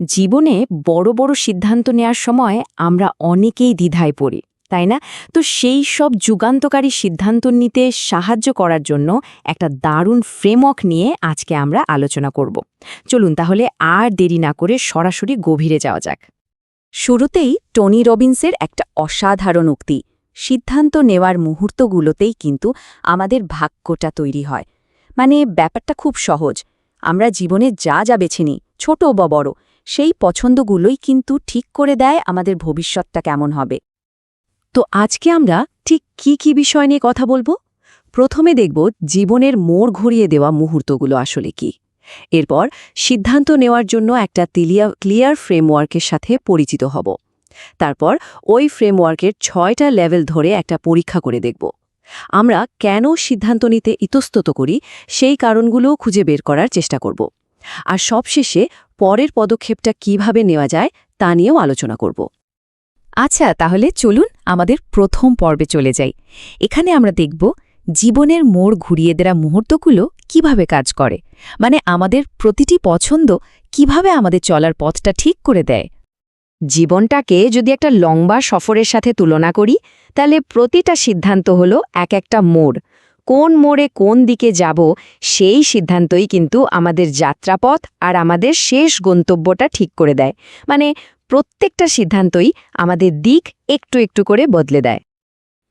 জীবনে বড় বড় সিদ্ধান্ত নেওয়ার সময় আমরা অনেকেই দ্বিধায় পড়ি, তাই না? তো সেই সব যুগান্তকারী সিদ্ধান্ত নিতে সাহায্য করার জন্য একটা দারুণ ফ্রেমওয়ার্ক নিয়ে আজকে আমরা আলোচনা করব। চলুন তাহলে আর দেরি না করে সরাসরি গভীরে যাওয়া যাক। শুরুতেই টনি রবিন্সের একটা অসাধারণ উক্তি, সিদ্ধান্ত নেওয়ার মুহূর্তগুলোতেই কিন্তু আমাদের ভাগ্যটা তৈরি হয়। মানে ব্যাপারটা খুব সহজ, আমরা জীবনে যা যা বেছে নিই ছোট বা বড়, সেই পছন্দগুলোই কিন্তু ঠিক করে দেয় আমাদের ভবিষ্যৎটা কেমন হবে। তো আজকে আমরা ঠিক কি কি বিষয় নিয়ে কথা বলব? প্রথমে দেখব জীবনের মোড় ঘুরিয়ে দেওয়া মুহূর্তগুলো আসলে কি। এরপর সিদ্ধান্ত নেওয়ার জন্য একটা তিলিয়া ক্লিয়ার ফ্রেমওয়ার্কের সাথে পরিচিত হব। তারপর ওই ফ্রেমওয়ার্কের ছয়টা লেভেল ধরে একটা পরীক্ষা করে দেখব। আমরা কেন সিদ্ধান্ত নিতে ইতস্তত করি, সেই কারণগুলোও খুঁজে বের করার চেষ্টা করব। আর সবশেষে পরের পদক্ষেপটা কীভাবে নেওয়া যায় তা নিয়েও আলোচনা করব। আচ্ছা তাহলে চলুন আমাদের প্রথম পর্বে চলে যাই। এখানে আমরা দেখব জীবনের মোড় ঘুরিয়ে দেওয়া মুহূর্তগুলো কীভাবে কাজ করে মানে আমাদের প্রতিটি পছন্দ কীভাবে আমাদের চলার পথটা ঠিক করে দেয়। জীবনটাকে যদি একটা লম্বা সফরের সাথে তুলনা করি, তাহলে প্রতিটা সিদ্ধান্ত হলো এক একটা মোড়। কোন মোড়ে কোন দিকে যাব, সেই সিদ্ধান্তই কিন্তু আমাদের যাত্রাপথ আর আমাদের শেষ গন্তব্যটা ঠিক করে দেয়। মানে প্রত্যেকটা সিদ্ধান্তই আমাদের দিক একটু একটু করে বদলে দেয়।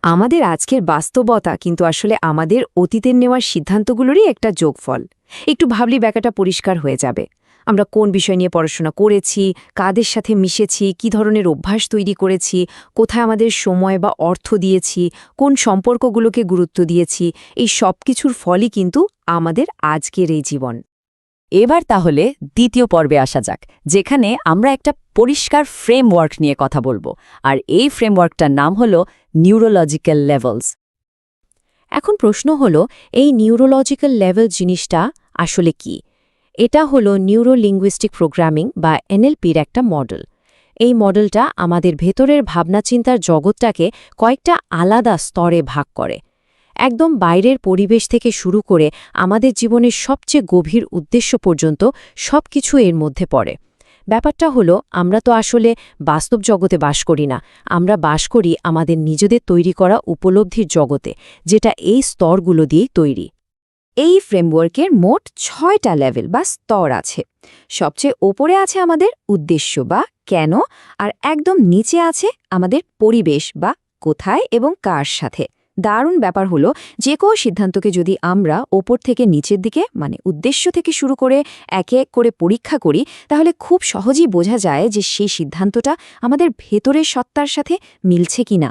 আমাদের আজকের বাস্তবতা কিন্তু আসলে আমাদের অতীতের নেওয়ার সিদ্ধান্তগুলোরই একটা যোগফল। একটু ভাবলি ব্যাকাটা পরিষ্কার হয়ে যাবে। আমরা কোন বিষয় নিয়ে পড়াশোনা করেছি, কাদের সাথে মিশেছি, কি ধরনের অভ্যাস তৈরি করেছি, কোথায় আমাদের সময় বা অর্থ দিয়েছি, কোন সম্পর্কগুলোকে গুরুত্ব দিয়েছি, এই সব কিছুর ফলই কিন্তু আমাদের আজকের এই জীবন। এবার তাহলে দ্বিতীয় পর্বে আসা যাক, যেখানে আমরা একটা পরিষ্কার ফ্রেমওয়ার্ক নিয়ে কথা বলব, আর এই ফ্রেমওয়ার্কটার নাম হল নিউরোলজিক্যাল লেভেলস এখন প্রশ্ন হল, এই নিউরোলজিক্যাল লেভেল জিনিসটা আসলে কি? এটা হলো নিউরোলিঙ্গুইস্টিক প্রোগ্রামিং বা এনএলপির একটা মডেল এই মডেলটা আমাদের ভেতরের ভাবনাচিন্তার জগৎটাকে কয়েকটা আলাদা স্তরে ভাগ করে। একদম বাইরের পরিবেশ থেকে শুরু করে আমাদের জীবনের সবচেয়ে গভীর উদ্দেশ্য পর্যন্ত সব কিছু এর মধ্যে পড়ে। ব্যাপারটা হলো, আমরা তো আসলে বাস্তব জগতে বাস করি না। আমরা বাস করি আমাদের নিজেদের তৈরি করা উপলব্ধির জগতে, যেটা এই স্তরগুলো দিয়েই তৈরি। এই ফ্রেমওয়ার্কের মোট ছয়টা লেভেল বা স্তর আছে। সবচেয়ে ওপরে আছে আমাদের উদ্দেশ্য বা কেন, আর একদম নিচে আছে আমাদের পরিবেশ বা কোথায় এবং কার সাথে। দারুণ ব্যাপার হলো, যে কোনো সিদ্ধান্তকে যদি আমরা ওপর থেকে নিচের দিকে মানে উদ্দেশ্য থেকে শুরু করে একে এক করে পরীক্ষা করি, তাহলে খুব সহজেই বোঝা যায় যে সেই সিদ্ধান্তটা আমাদের ভেতরের সত্তার সাথে মিলছে কিনা।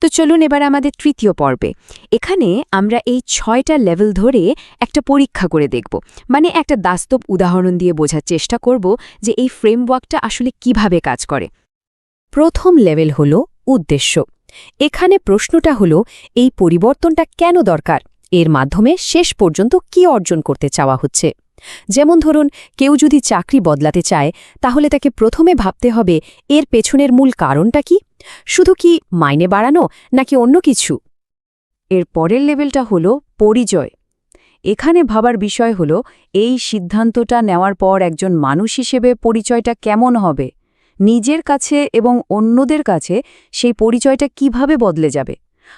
তো চলুন এবার আমাদের তৃতীয় পর্বে। এখানে আমরা এই ছয়টা লেভেল ধরে একটা পরীক্ষা করে দেখব। মানে একটা বাস্তব উদাহরণ দিয়ে বোঝার চেষ্টা করব যে এই ফ্রেমওয়ার্কটা আসলে কীভাবে কাজ করে। প্রথম লেভেল হল উদ্দেশ্য। এখানে প্রশ্নটা হলো, এই পরিবর্তনটা কেন দরকার? এর মাধ্যমে শেষ পর্যন্ত কি অর্জন করতে চাওয়া হচ্ছে? যেমন ধরুন, কেউ যদি চাকরি বদলাতে চায়, তাহলে তাকে প্রথমে ভাবতে হবে, এর পেছনের মূল কারণটা কি? শুধু কি মাইনে বাড়ানো, নাকি অন্য কিছু? এর পরের লেভেলটা হল পরিচয়। এখানে ভাবার বিষয় হল, এই সিদ্ধান্তটা নেওয়ার পর একজন মানুষ হিসেবে পরিচয়টা কেমন হবে? নিজের কাছে এবং অন্যদের কাছে সেই পরিচয়টা কীভাবে বদলে যাবে?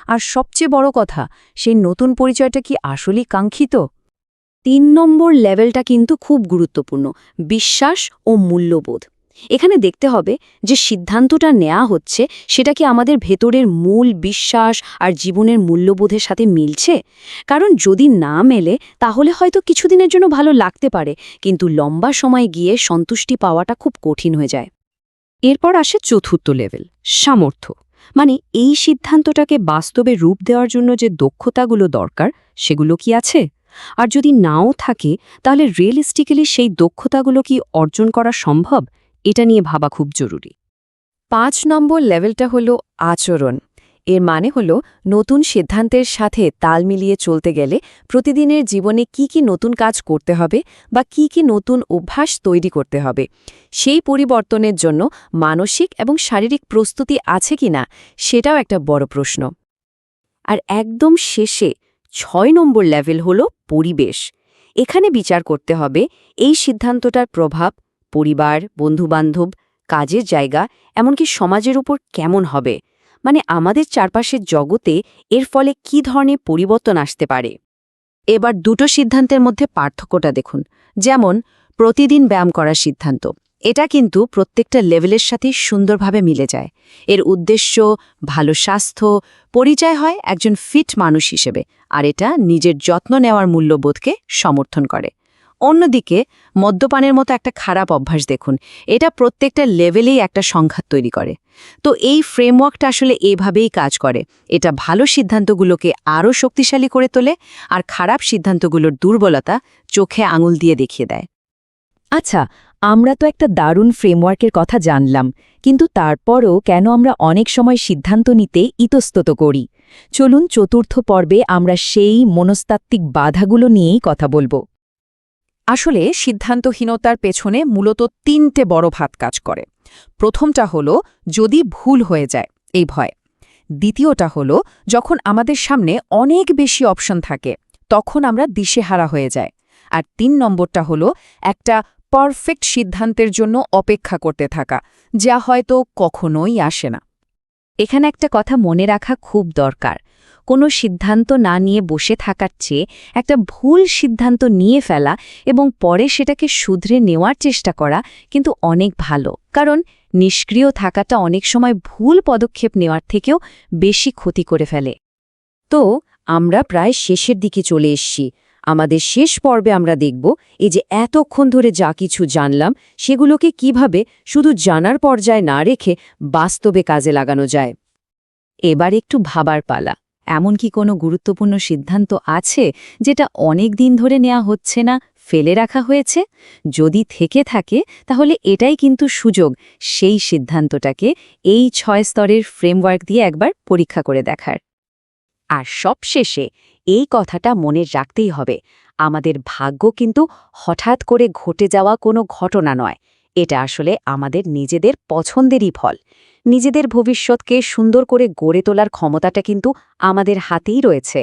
আর সবচেয়ে বড় কথা, সেই নতুন পরিচয়টা কি আসলেই কাঙ্ক্ষিত? তিন নম্বর লেভেলটা কিন্তু খুব গুরুত্বপূর্ণ, বিশ্বাস ও মূল্যবোধ। এখানে দেখতে হবে যে সিদ্ধান্তটা নেওয়া হচ্ছে, সেটা কি আমাদের ভেতরের মূল বিশ্বাস আর জীবনের মূল্যবোধের সাথে মিলছে? কারণ যদি না মেলে, তাহলে হয়তো কিছুদিনের জন্য ভালো লাগতে পারে, কিন্তু লম্বা সময় গিয়ে সন্তুষ্টি পাওয়াটা খুব কঠিন হয়ে যায়। এরপর আসে চতুর্থ লেভেল, সামর্থ্য। মানে এই সিদ্ধান্তটাকে বাস্তবে রূপ দেওয়ার জন্য যে দক্ষতাগুলো দরকার, সেগুলো কি আছে? আর যদি নাও থাকে, তাহলে রিয়েলিস্টিক্যালি সেই দক্ষতাগুলো কি অর্জন করা সম্ভব? এটা নিয়ে ভাবা খুব জরুরি। পাঁচ নম্বর লেভেলটা হলো আচরণ। এর মানে হলো নতুন সিদ্ধান্তের সাথে তাল মিলিয়ে চলতে গেলে প্রতিদিনের জীবনে কি কি নতুন কাজ করতে হবে বা কি কি নতুন অভ্যাস তৈরি করতে হবে, সেই পরিবর্তনের জন্য মানসিক এবং শারীরিক প্রস্তুতি আছে কিনা, সেটাও একটা বড় প্রশ্ন। আর একদম শেষে ছয় নম্বর লেভেল হল পরিবেশ। এখানে বিচার করতে হবে এই সিদ্ধান্তটার প্রভাব, পরিবার, বন্ধুবান্ধব, কাজের জায়গা, এমনকি সমাজের উপর কেমন হবে? মানে আমাদের চারপাশের জগতে এর ফলে কি ধরনের পরিবর্তন আসতে পারে? এবার দুটো সিদ্ধান্তের মধ্যে পার্থক্যটা দেখুন। যেমন, প্রতিদিন ব্যায়াম করার সিদ্ধান্ত। এটা কিন্তু প্রত্যেকটা লেভেলের সাথে সুন্দরভাবে মিলে যায়। এর উদ্দেশ্য, ভালো স্বাস্থ্য, পরিচয় হয় একজন ফিট মানুষ হিসেবে, আর এটা নিজের যত্ন নেওয়ার মূল্যবোধকে সমর্থন করে। অন্যদিকে, মদ্যপানের মতো একটা খারাপ অভ্যাস দেখুন, এটা প্রত্যেকটা লেভেলেই একটা সংঘাত তৈরি করে। তো এই ফ্রেমওয়ার্কটা আসলে এভাবেই কাজ করে, এটা ভালো সিদ্ধান্তগুলোকে আরও শক্তিশালী করে তোলে, আর খারাপ সিদ্ধান্তগুলোর দুর্বলতা চোখে আঙুল দিয়ে দেখিয়ে দেয়। আচ্ছা আমরা তো একটা দারুণ ফ্রেমওয়ার্কের কথা জানলাম, কিন্তু তারপরও কেন আমরা অনেক সময় সিদ্ধান্ত নিতে ইতস্তত করি? চলুন চতুর্থ পর্বে আমরা সেই মনস্তাত্ত্বিক বাধাগুলো নিয়েই কথা বলব। আসলে সিদ্ধান্তহীনতার পেছনে মূলত তিনটে বড় ভাত কাজ করে। প্রথমটা হলো, যদি ভুল হয়ে যায়, এই ভয়। দ্বিতীয়টা হলো, যখন আমাদের সামনে অনেক বেশি অপশন থাকে, তখন আমরা দিশেহারা হয়ে যায় আর তিন নম্বরটা হলো, একটা পারফেক্ট সিদ্ধান্তের জন্য অপেক্ষা করতে থাকা, যা হয়তো কখনোই আসে না। এখানে একটা কথা মনে রাখা খুব দরকার। কোনো সিদ্ধান্ত না নিয়ে বসে থাকার চেয়ে একটা ভুল সিদ্ধান্ত নিয়ে ফেলা এবং পরে সেটাকে শুধরে নেওয়ার চেষ্টা করা কিন্তু অনেক ভালো। কারণ নিষ্ক্রিয় থাকাটা অনেক সময় ভুল পদক্ষেপ নেওয়ার থেকেও বেশি ক্ষতি করে ফেলে। তো আমরা প্রায় শেষের দিকে চলে এসছি। আমাদের শেষ পর্বে আমরা দেখব এই যে এতক্ষণ ধরে যা কিছু জানলাম, সেগুলোকে কীভাবে শুধু জানার পর্যায়ে না রেখে বাস্তবে কাজে লাগানো যায়। এবার একটু ভাবার পালা। এমন কি কোনো গুরুত্বপূর্ণ সিদ্ধান্ত আছে যেটা অনেক দিন ধরে নেওয়া হচ্ছে না, ফেলে রাখা হয়েছে? যদি থেকে থাকে, তাহলে এটাই কিন্তু সুযোগ, সেই সিদ্ধান্তটাকে এই ছয় স্তরের ফ্রেমওয়ার্ক দিয়ে একবার পরীক্ষা করে দেখার। আর সবশেষে এই কথাটা মনে রাখতেই হবে। আমাদের ভাগ্য কিন্তু হঠাৎ করে ঘটে যাওয়া কোনো ঘটনা নয়। এটা আসলে আমাদের নিজেদের পছন্দেরই ফল। নিজেদের ভবিষ্যৎকে সুন্দর করে গড়ে তোলার ক্ষমতাটা কিন্তু আমাদের হাতেই রয়েছে।